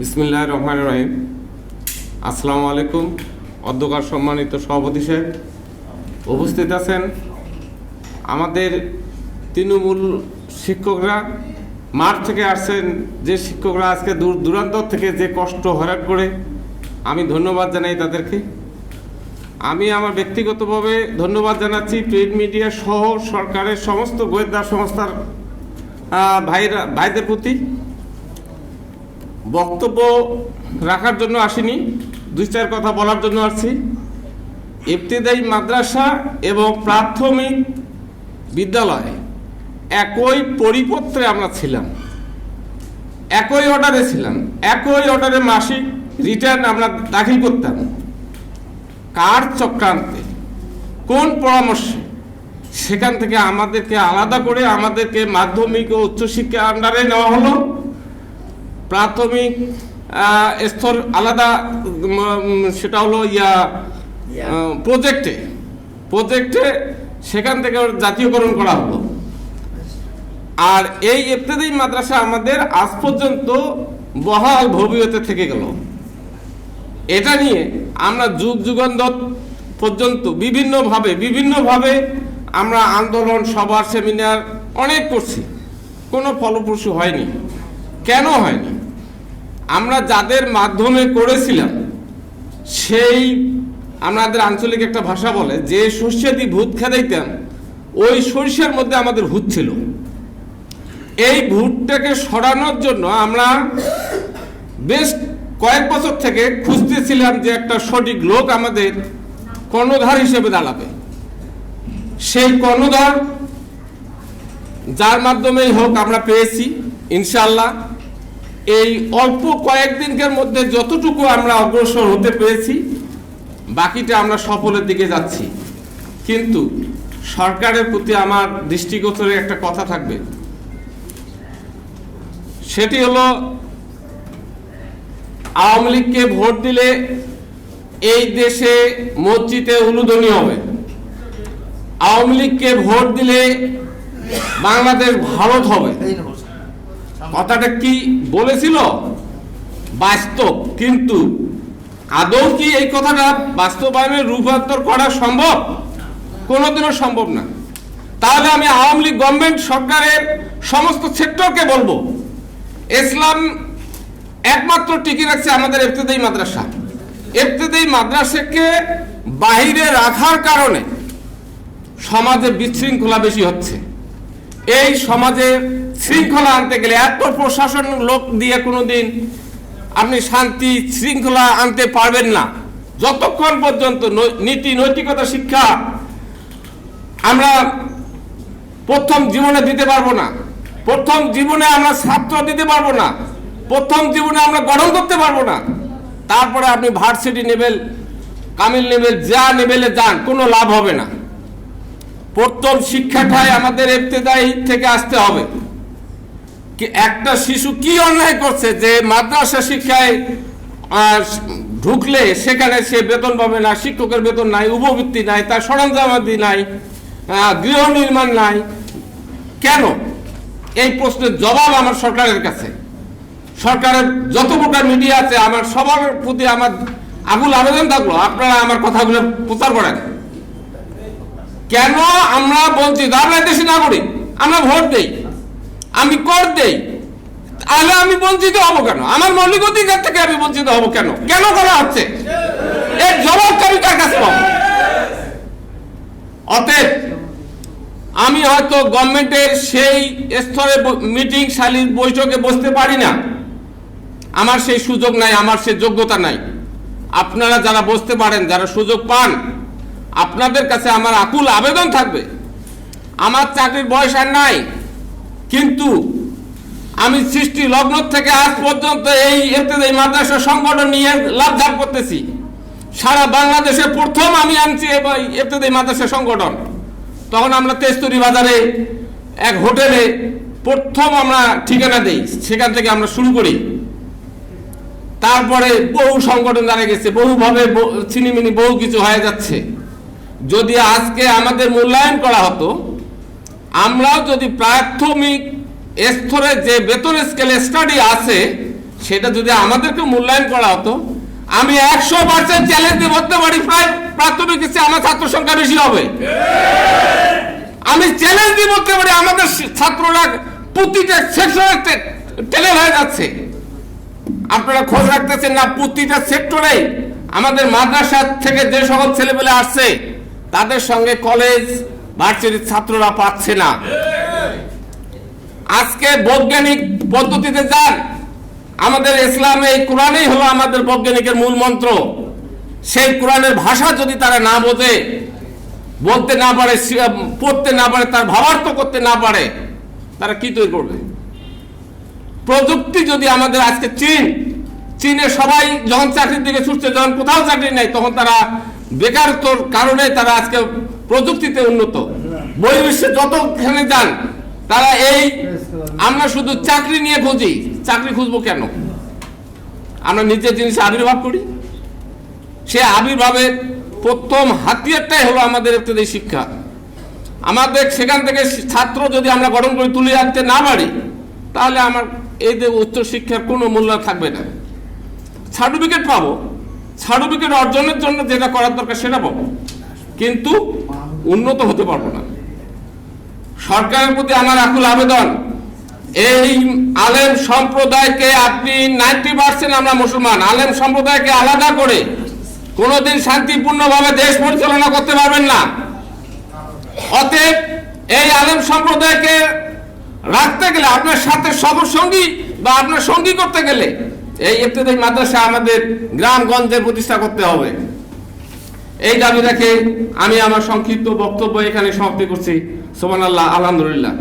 বিসমিল্লাহ রহমান রহিম। আসসালামু আলাইকুম। অধ্যকার সম্মানিত সভাপতি সাহেব, উপস্থিত আছেন আমাদের তৃণমূল শিক্ষকরা। মাঠ থেকে আসছেন যে শিক্ষকরা আজকে দূর দূরান্ত থেকে যে কষ্ট হরাট করে, আমি ধন্যবাদ জানাই তাদেরকে। আমি আমার ব্যক্তিগতভাবে ধন্যবাদ জানাচ্ছি প্রিন্ট মিডিয়া সহ সরকারের সমস্ত গোয়েন্দা সংস্থার ভাইরা ভাইদের প্রতি। বক্তব্য রাখার জন্য আসিনি, দুই চার কথা বলার জন্য আসছি। ইবতেদায়ী মাদ্রাসা এবং প্রাথমিক বিদ্যালয়ে একই পরিপত্রে আমরা ছিলাম, একই অর্ডারে ছিলাম, একই অর্ডারে মাসিক রিটার্ন আমরা দাখিল করতাম। কার চক্রান্তে, কোন পরামর্শে, সেখান থেকে আমাদেরকে আলাদা করে আমাদেরকে মাধ্যমিক ও উচ্চশিক্ষা আন্ডারে নেওয়া হলো। প্রাথমিক স্তর আলাদা সেটা হলো ইয়া প্রজেক্টে। প্রজেক্টে সেখান থেকে জাতীয়করণ করা হলো। আর এই ইবতেদায়ী মাদ্রাসা আমাদের আজ পর্যন্ত বহাল ভবিষ্যতে থেকে গেল। এটা নিয়ে আমরা যুগ যুগান্তর পর্যন্ত বিভিন্নভাবে বিভিন্নভাবে আমরা আন্দোলন সভা সেমিনার অনেক করছি। কোনো ফলপ্রসূ হয়নি। কেন হয়নি? আমরা যাদের মাধ্যমে করেছিলাম, সেই আমাদের আঞ্চলিক একটা ভাষা বলে, যে দিয়ে ভূত খেদাইতাম, ওই সরিষার মধ্যে আমাদের ভূত ছিল। এই ভূতটাকে সরানোর জন্য আমরা বেশ কয়েক বছর থেকে খুঁজতেছিলাম যে একটা সঠিক লোক আমাদের কর্ণধার হিসেবে দাঁড়াবে। সেই কর্ণধার, যার মাধ্যমেই হোক আমরা পেয়েছি ইনশাল্লাহ এই অল্প কয়েকদিনের মধ্যে যতটুকু আমরা অগ্রসর হতে পেরেছি, বাকিটা আমরা সফলের দিকে যাচ্ছি। কিন্তু সরকারের প্রতি আমার দৃষ্টিগোচরে একটা কথা থাকবে। সেটি হলো, আওয়ামী লীগকে ভোট দিলে এই দেশে মসজিদে উলুধ্বনি হবে। আওয়ামী লীগকে ভোট দিলে বাংলাদেশ ভারত হবে। কথাটা কি বলেছিল? বাস্তব। কিন্তু আদৌ কি এই কথাটা বাস্তবায়নের রূপান্তর করা সম্ভব? কোনোদিনও সম্ভব না। তাহলে আমি আওয়ামী লীগ গভর্নমেন্ট সরকারের সমস্ত সেক্টরকে বলব। ইসলাম একমাত্র টিকে রাখছে আমাদের ইবতেদায়ী মাদ্রাসা। ইবতেদায়ী মাদ্রাসাকে বাহিরে রাখার কারণে সমাজে বিশৃঙ্খলা বেশি হচ্ছে। এই সমাজে শৃঙ্খলা আনতে গেলে এত প্রশাসন লোক দিয়ে কোনোদিন আপনি শান্তি শৃঙ্খলা আনতে পারবেন না। যতক্ষণ পর্যন্ত নীতি নৈতিকতা শিক্ষা আমরা প্রথম জীবনে দিতে পারব না, প্রথম জীবনে আমরা ছাত্র দিতে পারব না, প্রথম জীবনে আমরা গঠন করতে পারব না, তারপরে আপনি ভার্সিটি লেভেল কামিল লেভেল যা লেভেলে যান, কোনো লাভ হবে না। প্রথম শিক্ষাটাই আমাদের ইবতেদায়ী থেকে আসতে হবে। একটা শিশু কি অন্যায় করছে যে মাদ্রাসা শিক্ষায় ঢুকলে সেখানে সে বেতন পাবে না, শিক্ষকের বেতন নাই, উপবৃত্তি নাই, তার সরঞ্জামাদি নাই গৃহ নির্মাণ নাই। কেন? এই প্রশ্নের জবাব আমার সরকারের কাছে। সরকারের যত প্রকার মিডিয়া আছে, আমার সবার প্রতি আমার আগুল আবেদন থাকল, আপনারা আমার কথাগুলো প্রচার করেন। কেন আমরা বঞ্চিত? আমরা দেশে নাগরিক, আমরা ভোট দেই। আমি কর দেই। তাহলে আমি বঞ্চিত হব কেন? আমার মৌলিক অধিকার থেকে আমি বঞ্চিত হব কেন? কেন করা হচ্ছে? এর জবাবটা আমি কার কাছে পাবো? অতএব, আমি হয়তো গভর্নমেন্টের সেই স্তরে মিটিং শালীর বৈঠকে বসতে পারি না। আমার সেই সুযোগ নাই, আমার সেই যোগ্যতা নাই। আপনারা যারা বসতে পারেন, যারা সুযোগ পান, আপনাদের কাছে আমার আকুল আবেদন থাকবে। আমার চাকরির বয়স আর নাই। কিন্তু আমি সৃষ্টি লগ্ন থেকে আজ পর্যন্ত এই এতে এই মাদ্রাসা সংগঠন নিয়ে লাভঝাপ করতেছি, সারা বাংলাদেশে প্রথম আমি আনছি এতে এই মাদ্রাসা সংগঠন। তখন আমরা তেস্তুরি বাজারে এক হোটেলে প্রথম আমরা ঠিকানা দেই, সেখান থেকে আমরা শুরু করি। তারপরে বহু সংগঠন দাঁড়িয়ে গেছে, বহুভাবে ছিনিমিনি বহু কিছু হয়ে যাচ্ছে। যদি আজকে আমাদের মূল্যায়ন করা হতো আমরাও যদি প্রাথমিক স্তরে যে বেতন স্কেলে স্টাডি আছে, সেটা যদি আমাদেরকে মূল্যায়ন করা হতো, আমি একশো পার্সেন্ট চ্যালেঞ্জ দিয়ে বলতে পারি, প্রায় প্রাথমিক স্তরে আমার ছাত্র সংখ্যা বেশি হবে। আমি চ্যালেঞ্জ দিয়ে বলতে পারি, আমাদের ছাত্ররা প্রতিটা সেকশনে টেলে হয়ে যাচ্ছে। আপনারা খোঁজ রাখতেছেন না, প্রতিটা সেক্টরে আমাদের মাদ্রাসা থেকে যে সকল ছেলেপেলে আসছে, তাদের সঙ্গে কলেজ ভার্সিটির ছাত্ররা পাচ্ছে না। আজকে বৈজ্ঞানিক পদ্ধতিতে যান, আমাদের ইসলামে এই কোরআনই হলো আমাদের বৈজ্ঞানিকের মূল মন্ত্র। সেই কোরআনের ভাষা যদি তারা না বোঝে, বলতে না পারে পড়তে না পারে, তার ভাবার্থ করতে না পারে, তারা কি তৈরি করবে? প্রযুক্তি যদি আমাদের আজকে চীন, চীনে সবাই যখন চাকরির দিকে ছুটছে, যখন কোথাও চাকরি নেই, তখন তারা বেকারত্বর কারণে তারা আজকে প্রযুক্তিতে উন্নত। বহির্বিশ্বে যতখানে যান, তারা এই আমরা শুধু চাকরি নিয়ে খুঁজি, চাকরি খুঁজবো কেন? আমরা নিজের জিনিস আবির্ভাব করি। সে আবির্ভাবের প্রথম হাতিয়ারটাই হলো আমাদের ইবতদায়ী শিক্ষা। আমাদের সেখান থেকে ছাত্র যদি আমরা গঠন করে, তুলে আনতে না পারি, তাহলে আমার এই যে উচ্চ শিক্ষার কোনো মূল্য থাকবে না। সার্টিফিকেট পাবো। সার্টিফিকেট অর্জনের জন্য যেটা করার দরকার সেটা পাবো। কিন্তু উন্নত হতে পারব না। সরকারের প্রতি আমার আকুল আবেদন, এই আলেম সম্প্রদায়কে আপনি নাইনটি পার্সেন্ট আমরা মুসলমান, আলেম সম্প্রদায়কে আলাদা করে কোনোদিন শান্তিপূর্ণভাবে দেশ পরিচালনা করতে পারবেন না। অতএব এই আলেম সম্প্রদায়কে রাখতে গেলে, আপনার সাথে সফর সঙ্গী বা আপনার সঙ্গী করতে গেলে এই ইফতেদায়ী মাদ্রাসা আমাদের গ্রামগঞ্জে প্রতিষ্ঠা করতে হবে। এই দাবি রেখে আমি আমার সংক্ষিপ্ত বক্তব্য এখানে সমাপ্তি করছি। সোমান আল্লাহ আলহামদুলিল্লাহ।